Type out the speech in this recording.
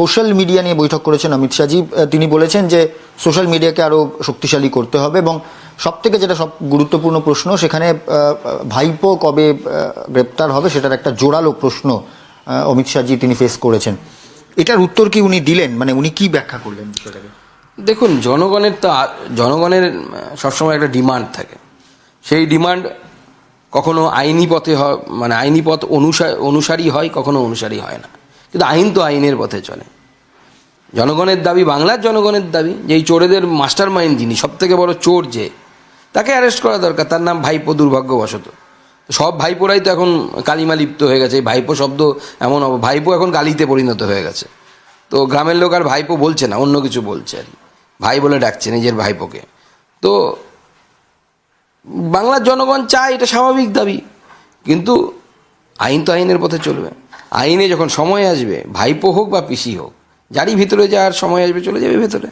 Social media নিয়ে বৈঠক করেছেন অমিত শাহজি। তিনি বলেছেন যে সোশ্যাল মিডিয়াকে আরও শক্তিশালী করতে হবে এবং সব থেকে যেটা সব গুরুত্বপূর্ণ প্রশ্ন, সেখানে ভাইপো কবে গ্রেপ্তার হবে সেটার একটা জোরালো প্রশ্ন অমিত শাহজি তিনি ফেস করেছেন। এটার উত্তর কি উনি দিলেন? মানে উনি কি ব্যাখ্যা করলেন বিষয়টাকে? দেখুন, জনগণের তো জনগণের সবসময় একটা ডিমান্ড থাকে। সেই ডিমান্ড কখনো আইনি পথে হয় মানে আইনি পথ অনুসারী হয়, কখনো অনুসারী হয় না। কিন্তু আইন তো আইনের পথে চলে। জনগণের দাবি, বাংলার জনগণের দাবি, যে এই চোরেদের মাস্টার মাইন্ড যিনি সব থেকে বড় চোর যে, তাকে অ্যারেস্ট করা দরকার। তার নাম ভাইপো দুর্ভাগ্যবশত। সব ভাইপোরাই তো এখন কালিমা লিপ্ত হয়ে গেছে। এই ভাইপো শব্দ এমন ভাইপো এখন গালিতে পরিণত হয়ে গেছে। তো গ্রামের লোক আর ভাইপো বলছে না, অন্য কিছু বলছে আর ভাই বলে ডাকছে নিজের ভাইপোকে। তো বাংলার জনগণ চায়, এটা স্বাভাবিক দাবি। কিন্তু আইন তো আইনের পথে চলবে। আইনে যখন সময় আসবে, ভাইপো হোক বা পিসি হোক, যারই ভিতরে যাওয়ার সময় আসবে চলে যাবে ভেতরে।